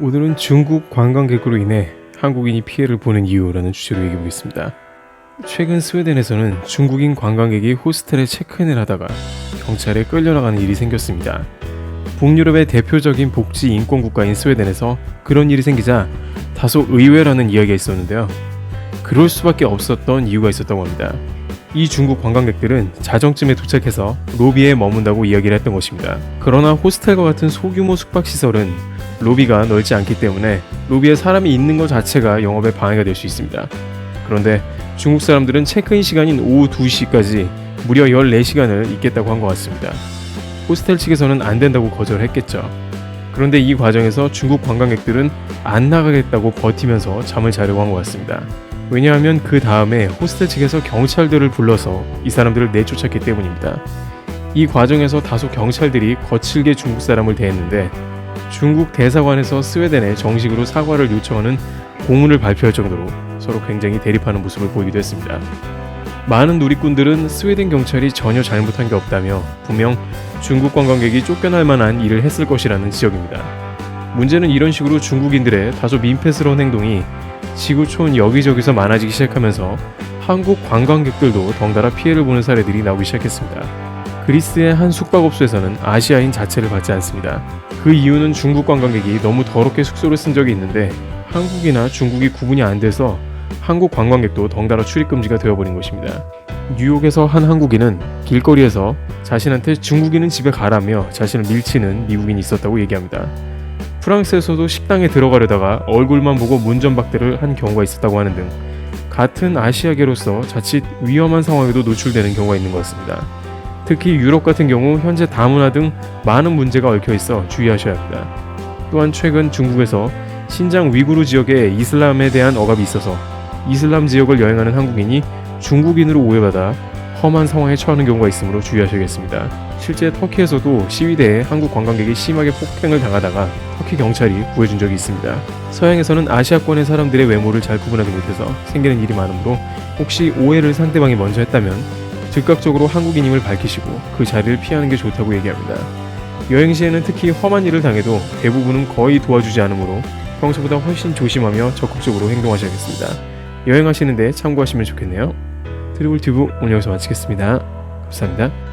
오늘은 중국 관광객으로 인해 한국인이 피해를 보는 이유라는 주제로 얘기해 보겠습니다. 최근 스웨덴에서는 중국인 관광객이 호스텔에 체크인을 하다가 경찰에 끌려나가는 일이 생겼습니다. 북유럽의 대표적인 복지 인권 국가인 스웨덴에서 그런 일이 생기자 다소 의외라는 이야기가 있었는데요. 그럴 수밖에 없었던 이유가 있었다고 합니다. 이 중국 관광객들은 자정쯤에 도착해서 로비에 머문다고 이야기를 했던 것입니다. 그러나 호스텔과 같은 소규모 숙박시설은 로비가 넓지 않기 때문에 로비에 사람이 있는 것 자체가 영업에 방해가 될 수 있습니다. 그런데 중국 사람들은 체크인 시간인 오후 2시까지 무려 14시간을 있겠다고 한 것 같습니다. 호스텔 측에서는 안 된다고 거절했겠죠. 그런데 이 과정에서 중국 관광객들은 안 나가겠다고 버티면서 잠을 자려고 한 것 같습니다. 왜냐하면 그 다음에 호스텔 측에서 경찰들을 불러서 이 사람들을 내쫓았기 때문입니다. 이 과정에서 다소 경찰들이 거칠게 중국 사람을 대했는데 중국 대사관에서 스웨덴에 정식으로 사과를 요청하는 공문을 발표할 정도로 서로 굉장히 대립하는 모습을 보이기도 했습니다. 많은 누리꾼들은 스웨덴 경찰이 전혀 잘못한 게 없다며 분명 중국 관광객이 쫓겨날 만한 일을 했을 것이라는 지적입니다. 문제는 이런 식으로 중국인들의 다소 민폐스러운 행동이 지구촌 여기저기서 많아지기 시작하면서 한국 관광객들도 덩달아 피해를 보는 사례들이 나오기 시작했습니다. 그리스의 한 숙박업소에서는 아시아인 자체를 받지 않습니다. 그 이유는 중국 관광객이 너무 더럽게 숙소를 쓴 적이 있는데 한국이나 중국이 구분이 안 돼서 한국 관광객도 덩달아 출입 금지가 되어버린 것입니다. 뉴욕에서 한 한국인은 길거리에서 자신한테 중국인은 집에 가라며 자신을 밀치는 미국인이 있었다고 얘기합니다. 프랑스에서도 식당에 들어가려다가 얼굴만 보고 문전박대를 한 경우가 있었다고 하는 등 같은 아시아계로서 자칫 위험한 상황에도 노출되는 경우가 있는 것 같습니다. 특히 유럽 같은 경우 현재 다문화 등 많은 문제가 얽혀 있어 주의하셔야 합니다. 또한 최근 중국에서 신장 위구르 지역에 이슬람에 대한 억압이 있어서 이슬람 지역을 여행하는 한국인이 중국인으로 오해받아 험한 상황에 처하는 경우가 있으므로 주의하셔야겠습니다. 실제 터키에서도 시위대에 한국 관광객이 심하게 폭행을 당하다가 터키 경찰이 구해준 적이 있습니다. 서양에서는 아시아권의 사람들의 외모를 잘 구분하지 못해서 생기는 일이 많으므로 혹시 오해를 상대방이 먼저 했다면 즉각적으로 한국인임을 밝히시고 그 자리를 피하는 게 좋다고 얘기합니다. 여행 시에는 특히 험한 일을 당해도 대부분은 거의 도와주지 않으므로 평소보다 훨씬 조심하며 적극적으로 행동하셔야겠습니다. 여행하시는데 참고하시면 좋겠네요. 트리블 튜브 오늘 여기서 마치겠습니다. 감사합니다.